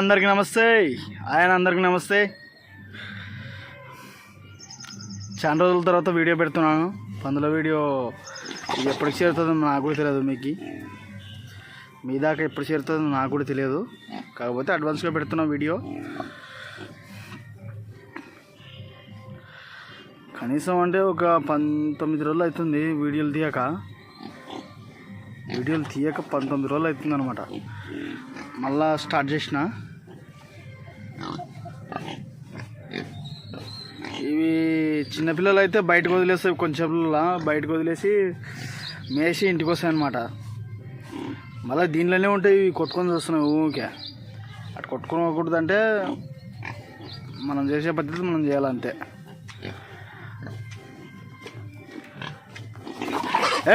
అందరికీ నమస్తే. ఆయన అందరికీ నమస్తే. చాలా రోజుల తర్వాత వీడియో పెడుతున్నాను. పందుల వీడియో ఇది ఎప్పటికి చేరుతుందో నాకు కూడా తెలియదు మీకు. మీ దాకా ఎప్పుడు చేరుతుందో నాకు కూడా తెలియదు. కాకపోతే అడ్వాన్స్గా పెడుతున్నా వీడియో. కనీసం అంటే ఒక పంతొమ్మిది రోజులు అవుతుంది వీడియోలు తీయక. వీడియోలు తీయక పంతొమ్మిది రోజులు అవుతుంది అనమాట మళ్ళా స్టార్ట్ చేసిన. చిన్నపిల్లలు అయితే బయటకు వదిలేస్తాయి కొంచెం బయటకు వదిలేసి మేసి ఇంటికి వస్తాయి అనమాట మళ్ళీ దీనిలోనే ఉంటాయి ఇవి కొట్టుకొని చూస్తున్నాయి ఊరికే. అటు కొట్టుకోకూడదంటే మనం చేసే పద్ధతి మనం చేయాలంతే.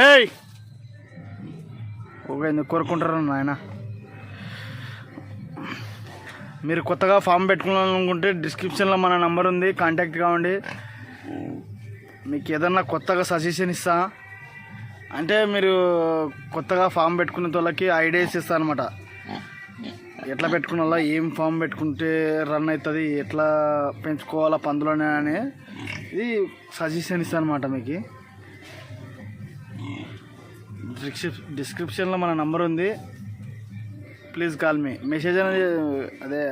ఏయ్! ఒక ఎందుకు కోరుకుంటారు నాయన? మీరు కొత్తగా ఫామ్ పెట్టుకోవాలనుకుంటే డిస్క్రిప్షన్లో మన నంబర్ ఉంది కాంటాక్ట్ కావండి. మీకు ఏదన్నా కొత్తగా సజెషన్ ఇస్తా? అంటే మీరు కొత్తగా ఫామ్ పెట్టుకునే వాళ్ళకి ఐడియాస్ ఇస్తా అనమాట ఎట్లా పెట్టుకున్నా ఏం ఫామ్ పెట్టుకుంటే రన్ అవుతుంది ఎట్లా పెంచుకోవాలా పందులోనే అని ఇది సజెషన్ ఇస్తా అనమాట మీకు. డిస్క్రిప్ డిస్క్రిప్షన్లో మన నంబర్ ఉంది. Please call me. మెసేజ్ అనేది అదే